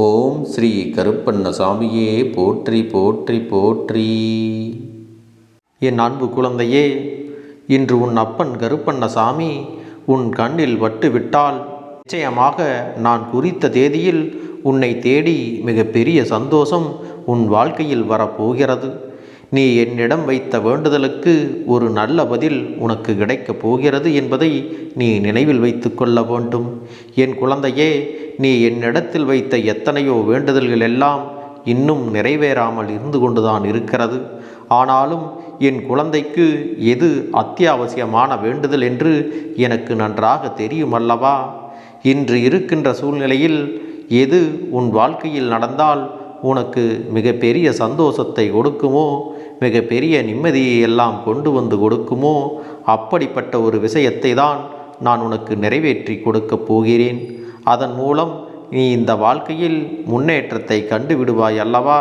ஓம் ஸ்ரீ கருப்பண்ண சாமியே போற்றி போற்றி போற்றி. என் அன்பு குழந்தையே இன்று உன் அப்பன் கருப்பண்ணசாமி உன் கண்ணில் வட்டுவிட்டால் நிச்சயமாக நான் குறித்த தேதியில் உன்னை தேடி மிகப்பெரிய சந்தோஷம் உன் வாழ்க்கையில் வரப்போகிறது. நீ என்னிடம் வைத்த வேண்டுதலுக்கு ஒரு நல்ல பதில் உனக்கு கிடைக்கப் போகிறது என்பதை நீ நினைவில் வைத்து கொள்ள வேண்டும். என் குழந்தையே நீ என்னிடத்தில் வைத்த எத்தனையோ வேண்டுதல்கள் எல்லாம் இன்னும் நிறைவேறாமல் இருந்து கொண்டுதான் இருக்கிறது. ஆனாலும் என் குழந்தைக்கு எது அத்தியாவசியமான வேண்டுதல் என்று எனக்கு நன்றாக தெரியும் அல்லவா? இன்று இருக்கின்ற சூழ்நிலையில் எது உன் வாழ்க்கையில் நடந்தால் உனக்கு மிகப்பெரிய சந்தோஷத்தை கொடுக்குமோ? மிகப்பெரிய நிம்மதியை எல்லாம் கொண்டு வந்து கொடுக்குமோ? அப்படிப்பட்ட ஒரு விஷயத்தை தான் நான் உனக்கு நிறைவேற்றி கொடுக்கப் போகிறேன். அதன் மூலம் நீ இந்த வாழ்க்கையில் முன்னேற்றத்தை கண்டு விடுவாய் அல்லவா?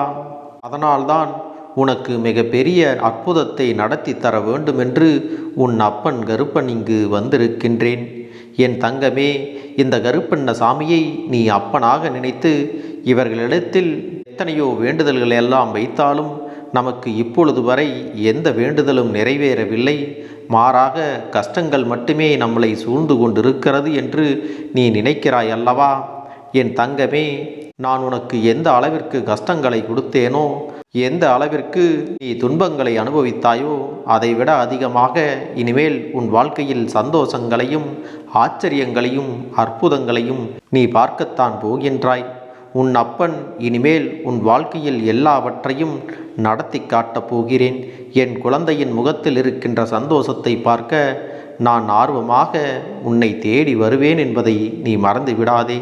அதனால்தான் உனக்கு மிகப்பெரிய அற்புதத்தை நடத்தி தர வேண்டுமென்று உன் அப்பன் கருப்பன் இங்கு வந்திருக்கின்றேன். என் தங்கமே இந்த கருப்பண்ண சாமியை நீ அப்பனாக நினைத்து இவர்களிடத்தில் எத்தனையோ வேண்டுதல்கள் எல்லாம் வைத்தாலும் நமக்கு இப்பொழுது வரை எந்த வேண்டுதலும் நிறைவேறவில்லை. மாறாக கஷ்டங்கள் மட்டுமே நம்மளை சூழ்ந்து கொண்டிருக்கிறது என்று நீ நினைக்கிறாய் அல்லவா? என் தங்கமே நான் உனக்கு எந்த அளவிற்கு கஷ்டங்களை கொடுத்தேனோ எந்த அளவிற்கு நீ துன்பங்களை அனுபவித்தாயோ அதைவிட அதிகமாக இனிமேல் உன் வாழ்க்கையில் சந்தோஷங்களையும் ஆச்சரியங்களையும் அற்புதங்களையும் நீ பார்க்கத்தான் போகின்றாய். உன் அப்பன் இனிமேல் உன் வாழ்க்கையில் எல்லாவற்றையும் நடத்தி காட்டப் போகிறேன். என் குழந்தையின் முகத்தில் இருக்கின்ற சந்தோஷத்தை பார்க்க நான் ஆர்வமாக உன்னை தேடி வருவேன் என்பதை நீ மறந்து விடாதே.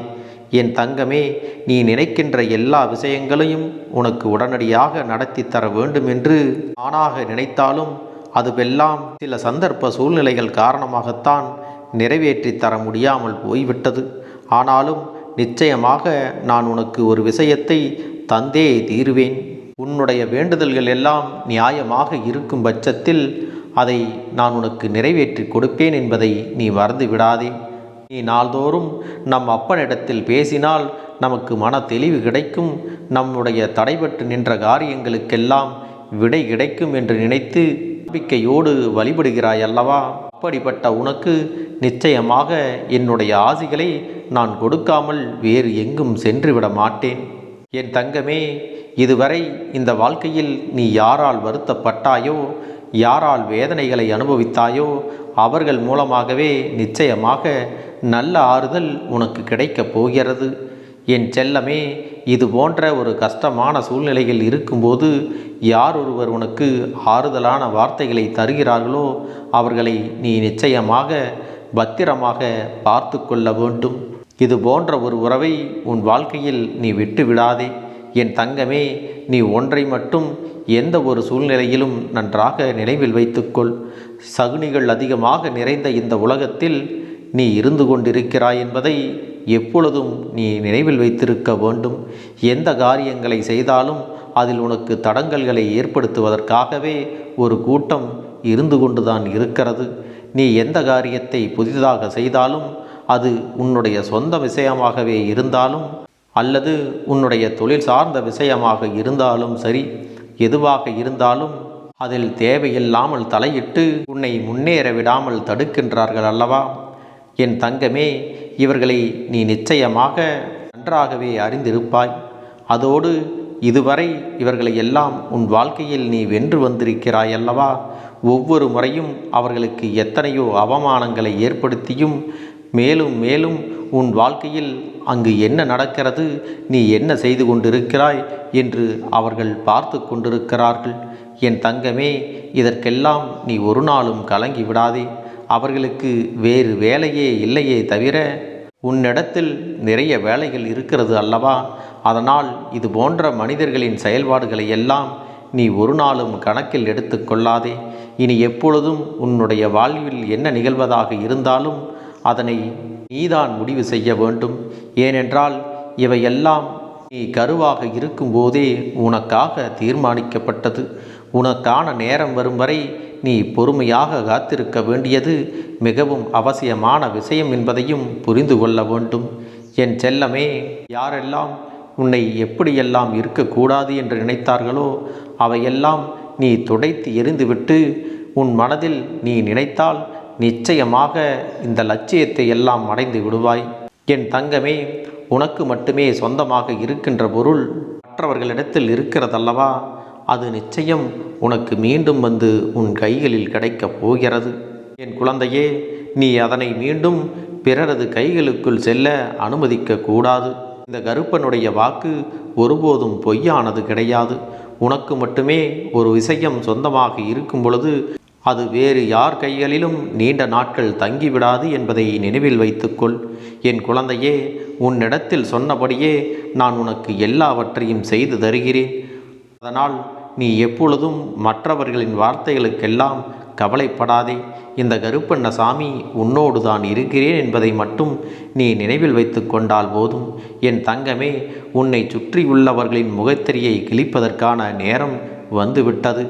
என் தங்கமே நீ நினைக்கின்ற எல்லா விஷயங்களையும் உனக்கு உடனடியாக நடத்தி தர வேண்டும் என்று நானாக நினைத்தாலும் அதுவெல்லாம் சில சந்தர்ப்ப சூழ்நிலைகள் காரணமாகத்தான் நிறைவேற்றி தர முடியாமல் போய்விட்டது. ஆனாலும் நிச்சயமாக நான் உனக்கு ஒரு விஷயத்தை தந்தே தீருவேன். உன்னுடைய வேண்டுதல்கள் எல்லாம் நியாயமாக இருக்கும் பட்சத்தில் அதை நான் உனக்கு நிறைவேற்றி கொடுப்பேன் என்பதை நீ மறந்து விடாதே. நீ நாள்தோறும் நம் அப்பனிடத்தில் பேசினால் நமக்கு மன தெளிவு கிடைக்கும். நம்முடைய தடைபட்டு நின்ற காரியங்களுக்கெல்லாம் விடை கிடைக்கும் என்று நினைத்து நம்பிக்கையோடு வழிபடுகிறாய் அல்லவா அப்படிப்பட்ட உனக்கு நிச்சயமாக என்னுடைய ஆசிகளை நான் கொடுக்காமல் வேறு எங்கும் சென்றுவிட மாட்டேன். என் தங்கமே இதுவரை இந்த வாழ்க்கையில் நீ யாரால் வருத்தப்பட்டாயோ யாரால் வேதனைகளை அனுபவித்தாயோ அவர்கள் மூலமாகவே நிச்சயமாக நல்ல ஆறுதல் உனக்கு கிடைக்கப் போகிறது. என் செல்லமே இது போன்ற ஒரு கஷ்டமான சூழ்நிலையில் இருக்கும்போது யார் ஒருவர் உனக்கு ஆறுதலான வார்த்தைகளை தருகிறார்களோ அவர்களை நீ நிச்சயமாக பத்திரமாக பார்த்து கொள்ள வேண்டும். இது போன்ற ஒரு உறவை உன் வாழ்க்கையில் நீ விட்டு விடாதே என் தங்கமே நீ ஒன்றை மட்டும் எந்த ஒரு சூழ்நிலையிலும் நன்றாக நினைவில் வைத்துக்கொள் சகுனிகள் அதிகமாக நிறைந்த இந்த உலகத்தில் நீ இருந்து கொண்டிருக்கிறாய் என்பதை எப்பொழுதும் நீ நினைவில் வைத்திருக்க வேண்டும். எந்த காரியங்களை செய்தாலும் அதில் உனக்கு தடங்கல்களை ஏற்படுத்துவதற்காகவே ஒரு கூட்டம் இருந்து கொண்டுதான் இருக்கிறது. நீ எந்த காரியத்தை புதிதாக செய்தாலும் அது உன்னுடைய சொந்த விஷயமாகவே இருந்தாலும் அல்லது உன்னுடைய தொழில் சார்ந்த விஷயமாக இருந்தாலும் சரி எதுவாக இருந்தாலும் அதில் தேவையில்லாமல் தலையிட்டு உன்னை முன்னேற விடாமல் தடுக்கின்றார்கள் அல்லவா? என் தங்கமே இவர்களை நீ நிச்சயமாக நன்றாகவே அறிந்திருப்பாய். அதோடு இதுவரை இவர்களை எல்லாம் உன் வாழ்க்கையில் நீ வென்று வந்திருக்கிறாய் அல்லவா? ஒவ்வொரு முறையும் அவர்களுக்கு எத்தனையோ அவமானங்களை ஏற்படுத்தியும் மேலும் மேலும் உன் வாழ்க்கையில் அங்கு என்ன நடக்கிறது நீ என்ன செய்து கொண்டிருக்கிறாய் என்று அவர்கள் பார்த்து கொண்டிருக்கிறார்கள். என் தங்கமே இதற்கெல்லாம் நீ ஒரு நாளும் கலங்கி விடாதே. அவர்களுக்கு வேறு வேலையே இல்லையே தவிர உன்னிடத்தில் நிறைய வேலைகள் இருக்கிறது அல்லவா? அதனால் இது போன்ற மனிதர்களின் செயல்பாடுகளை எல்லாம் நீ ஒரு நாளும் கணக்கில் எடுத்துக்கொள்ளாதே இனி எப்பொழுதும் உன்னுடைய வாழ்வில் என்ன நிகழ்வதாக இருந்தாலும் அதனை நீதான் முடிவு செய்ய வேண்டும். ஏனென்றால் இவையெல்லாம் நீ கருவாக இருக்கும்போதே உனக்காக தீர்மானிக்கப்பட்டது. உனக்கான நேரம் வரும் வரை நீ பொறுமையாக காத்திருக்க வேண்டியது மிகவும் அவசியமான விஷயம் என்பதையும் புரிந்து கொள்ள வேண்டும். என் செல்லமே யாரெல்லாம் உன்னை எப்படியெல்லாம் இருக்கக்கூடாது என்று நினைத்தார்களோ அவையெல்லாம் நீ துடைத்து எறிந்துவிட்டு உன் மனதில் நீ நினைத்தால் நிச்சயமாக இந்த லட்சியத்தை எல்லாம் அடைந்து விடுவாய். என் தங்கமே உனக்கு மட்டுமே சொந்தமாக இருக்கின்ற பொருள் மற்றவர்களிடத்தில் இருக்கிறதல்லவா? அது நிச்சயம் உனக்கு மீண்டும் வந்து உன் கைகளில் கிடைக்கப் போகிறது. என் குழந்தையே நீ அதனை மீண்டும் பிறரது கைகளுக்குள் செல்ல அனுமதிக்க கூடாது. இந்த கருப்பனுடைய வாக்கு ஒருபோதும் பொய்யானது கிடையாது. உனக்கு மட்டுமே ஒரு விஷயம் சொந்தமாக இருக்கும் பொழுது அது வேறு யார் கைகளிலும் நீண்ட நாட்கள் தங்கிவிடாது என்பதை நினைவில் வைத்துக்கொள். என் குழந்தையே உன்னிடத்தில் சொன்னபடியே நான் உனக்கு எல்லாவற்றையும் செய்து தருகிறேன். அதனால் நீ எப்பொழுதும் மற்றவர்களின் வார்த்தைகளுக்கெல்லாம் கவலைப்படாதே. இந்த கருப்பண்ண சாமி உன்னோடு தான் இருக்கிறேன் என்பதை மட்டும் நீ நினைவில் வைத்து கொண்டால் போதும். என் தங்கமே உன்னை சுற்றியுள்ளவர்களின் முகத்திரியை கிழிப்பதற்கான நேரம் வந்துவிட்டது.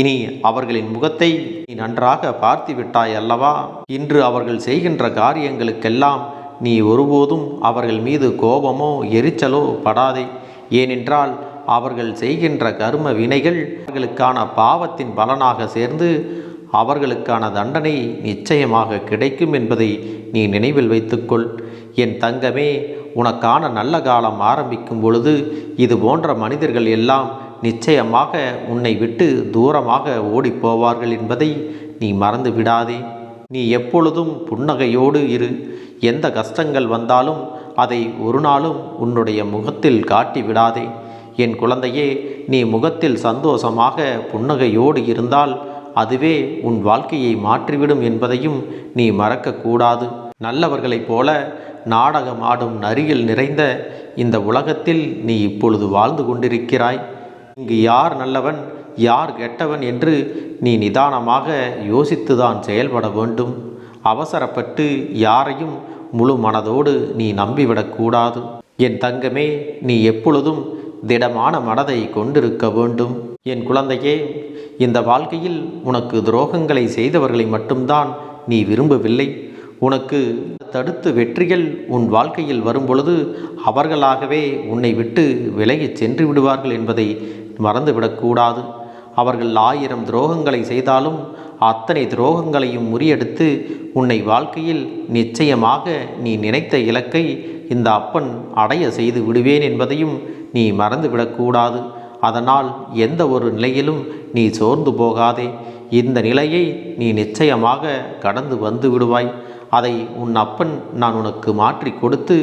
இனி அவர்களின் முகத்தை நீ நன்றாக பார்த்து விட்டாய் அல்லவா இன்று அவர்கள் செய்கின்ற காரியங்களுக்கெல்லாம் நீ ஒருபோதும் அவர்கள் மீது கோபமோ எரிச்சலோ படாதே. ஏனென்றால் அவர்கள் செய்கின்ற கர்ம வினைகள் அவர்களுக்கான பாவத்தின் பலனாக சேர்ந்து அவர்களுக்கான தண்டனை நிச்சயமாக கிடைக்கும் என்பதை நீ நினைவில் வைத்துக்கொள். என் தங்கமே உனக்கான நல்ல காலம் ஆரம்பிக்கும் பொழுது இது போன்ற மனிதர்கள் எல்லாம் நிச்சயமாக உன்னை விட்டு தூரமாக ஓடிப்போவார்கள் என்பதை நீ மறந்து விடாதே. நீ எப்பொழுதும் புன்னகையோடு இரு. எந்த கஷ்டங்கள் வந்தாலும் அதை ஒரு நாளும் உன்னுடைய முகத்தில் காட்டி விடாதே என் குழந்தையே நீ முகத்தில் சந்தோஷமாக புன்னகையோடு இருந்தால் அதுவே உன் வாழ்க்கையை மாற்றிவிடும் என்பதையும் நீ மறக்கக்கூடாது. நல்லவர்களைப் போல நாடகமாடும் நரியில் நிறைந்த இந்த உலகத்தில் நீ இப்பொழுது வாழ்ந்து கொண்டிருக்கிறாய். இங்கு யார் நல்லவன் யார் கெட்டவன் என்று நீ நிதானமாக யோசித்துதான் செயல்பட வேண்டும். அவசரப்பட்டு யாரையும் முழு மனதோடு நீ நம்பிவிடக்கூடாது. என் தங்கமே நீ எப்பொழுதும் திடமான மனதை கொண்டிருக்க வேண்டும். என் குழந்தையே இந்த வாழ்க்கையில் உனக்கு துரோகங்களை செய்தவர்களை மட்டும்தான் நீ விரும்பவில்லை. உனக்கு தடுத்து வெற்றிகள் உன் வாழ்க்கையில் வரும்பொழுது அவர்களாகவே உன்னை விட்டு விலகிச் சென்று விடுவார்கள் என்பதை மறந்துவிடக்கூடாது. அவர்கள் ஆயிரம் துரோகங்களை செய்தாலும் அத்தனை துரோகங்களையும் முறியெடுத்து உன்னை வாழ்க்கையில் நிச்சயமாக நீ நினைத்த இலக்கை இந்த அப்பன் அடைய செய்து விடுவேன் என்பதையும் நீ மறந்துவிடக்கூடாது அதனால் எந்த ஒரு நிலையிலும் நீ சோர்ந்து போகாதே. இந்த நிலையை நீ நிச்சயமாக கடந்து வந்து விடுவாய். அதை உன் அப்பன் நான் உனக்கு மாற்றி கொடுத்து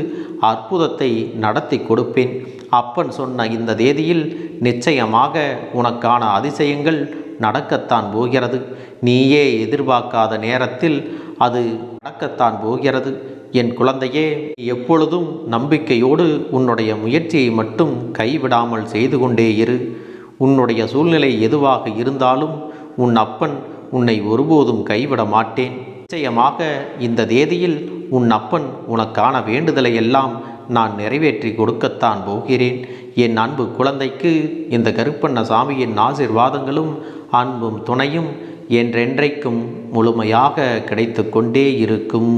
அற்புதத்தை நடத்தி கொடுப்பேன். அப்பன் சொன்ன இந்த தேதியில் நிச்சயமாக உனக்கான அதிசயங்கள் நடக்கத்தான் போகிறது. நீயே எதிர்பார்க்காத நேரத்தில் அது நடக்கத்தான் போகிறது. என் குழந்தையே எப்பொழுதும் நம்பிக்கையோடு உன்னுடைய முயற்சியை மட்டும் கைவிடாமல் செய்து கொண்டே இரு. உன்னுடைய சூழ்நிலை எதுவாக இருந்தாலும் உன் அப்பன் உன்னை ஒருபோதும் கைவிட மாட்டேன். நிச்சயமாக இந்த தேதியில் உன் அப்பன் உனக்கான வேண்டுதலை எல்லாம் நான் நிறைவேற்றி கொடுக்கத்தான் போகிறேன். என் அன்பு குழந்தைக்கு இந்த கருப்பண்ண சாமியின் ஆசிர்வாதங்களும் அன்பும் துணையும் என்றென்றைக்கும் முழுமையாக கிடைத்து கொண்டே இருக்கும்.